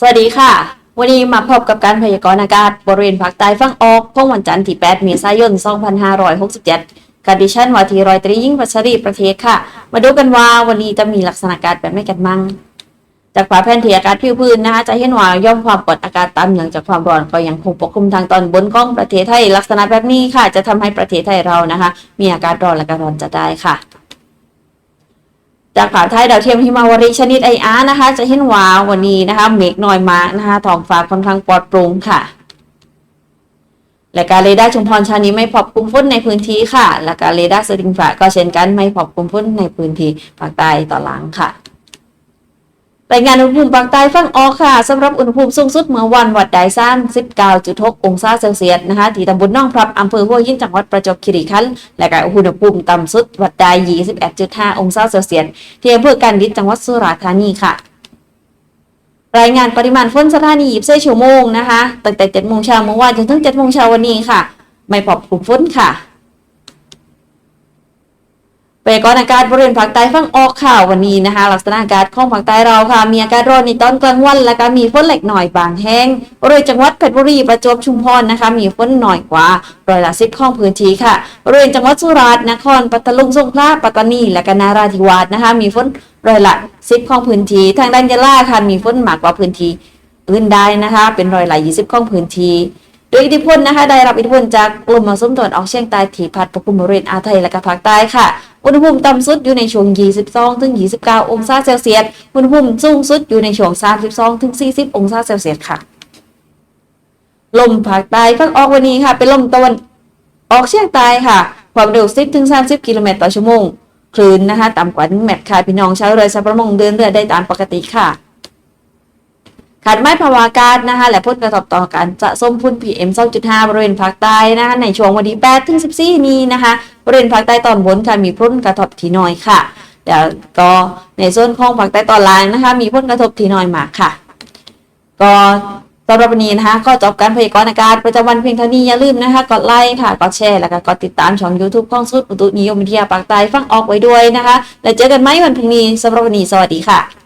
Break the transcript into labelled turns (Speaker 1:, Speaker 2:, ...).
Speaker 1: สวัสดีค่ะ วันนี้มาพบกับการพยากรณ์อากาศบริเวณภาคใต้ฝั่งออกของวันจันทร์ที่ 8 เมษายน 2567กับดิฉันวาทีรอยตรียิ่งพัชรีประเทศค่ะ มาดูกันว่าวันนี้จะมีลักษณะอากาศแบบไม่กันมั่ง จากผาแผนที่อากาศผิวพื้นนะคะจะเห็นว่าย่อมความกดอากาศต่ำเนื่องจากความร้อนก็ยังคงปกคลุมทางตอนบนของประเทศไทยลักษณะแบบนี้ค่ะ จะทำให้ประเทศไทยเรานะคะ มีอากาศร้อนและก็ร้อนจะได้ค่ะ จากผาไทยดาวเทียมฮิมาวรีชนิดไออาร์นะคะ จะเห็นว่าวันนี้นะคะเมฆน้อยมากนะคะท้องฟ้าค่อนข้างปลอดโปร่งค่ะ และการเรดาร์ชุมพรชานี้ไม่พบกลุ่มฝนในพื้นที่ค่ะ และการเรดาร์สติงฟ้าก็เช่นกันไม่พบกลุ่มฝนในพื้นที่ภาคใต้ต่อหลังค่ะ รายงานอุณหภูมิภาคใต้ฝั่งออกค่ะสำหรับอุณหภูมิสูงสุดเมื่อวันวัดไดซ่าน19.6 องศาเซลเซียสนะคะที่ตำบลหนองพรับอำเภอหัวหินจังหวัดประจวบคีรีขันธ์และก็อุณหภูมิต่ำสุดวัดได้21.5 องศาเซลเซียสที่อำเภอกันดิษจังหวัดสุราษฎร์ธานีค่ะ รายงานปริมาณฝนสถานี24ชั่วโมงนะคะตั้งแต่7โมงเช้าเมื่อวานจนถึง7โมงเช้าวันนี้ค่ะ ไม่พบกลุ่มฝนค่ะ พยากรณ์อากาศบริเวณภาคใต้ฝั่งออกค่ะวันนี้นะคะ ลักษณะอากาศของภาคใต้เราค่ะ มีอากาศร้อนในตอนกลางวัน และก็มีฝนเล็กหน่อยบางแห้งบริเวณจังหวัดเพชรบุรีประจวบชุมพรนะคะ มีฝนหน่อยกว่าร้อยละสิบของพื้นที่ค่ะบริเวณจังหวัดสุราษฎร์นครปัตตานีสงขลาปัตตานีและก็นาราธิวาสนะคะ มีฝนร้อยละสิบของพื้นที่ทางด้านยะลาค่ะมีฝนมากกว่าพื้นที่อื่นได้นะคะ เป็นร้อยละยี่สิบของพื้นที่ โดยอิทธิพลนะคะได้รับอิทธิพลจากกลุ่มมรสุมตะวันออกเฉียงใต้ที่พัดปกคลุมบริเวณอาไทยและก็ภาคใต้ค่ะ อุณหภูมิต่ำสุดอยู่ในช่วง 22 ถึง 29 องศาเซลเซียส อุณหภูมิสูงสุดอยู่ในช่วง 32 ถึง 40 องศาเซลเซียสค่ะ ลมภาคใต้ฝั่งออกวันนี้ค่ะ เป็นลมตะวันออกเฉียงใต้ค่ะ ความเร็ว 10 ถึง 30 กิโลเมตรต่อชั่วโมง คลื่นนะคะต่ำกว่า1เมตรค่ะพี่น้องชาวเรือชาวประมงเดินเรือได้ตามปกติค่ะ ขาดไม้ภาวะอากาศนะคะ และผลกระทบต่อการสะสมฝุ่น PM 2.5 บริเวณภาคใต้นะคะในช่วงวันที่8ถึง 14 นี้นะคะ บริเวณภาคใต้ตอนบนค่ะมีผลกระทบที่น้อยค่ะแล้วก็ในส่วนของภาคใต้ตอนล่างนะคะ มีผลกระทบที่น้อยมากค่ะ ก็สำหรับวันนี้นะคะก็จบการพยากรณ์อากาศประจำวันเพียงเท่านี้อย่าลืมนะคะกดไลค์ค่ะกดแชร์แล้วก็กดติดตามช่อง YouTube ของสุดอุตุนิยมวิทยาภาคใต้ฟังออกไว้ด้วยนะคะ แล้วเจอกันไหมวันพรุ่งนี้สำหรับวันนี้สวัสดีค่ะ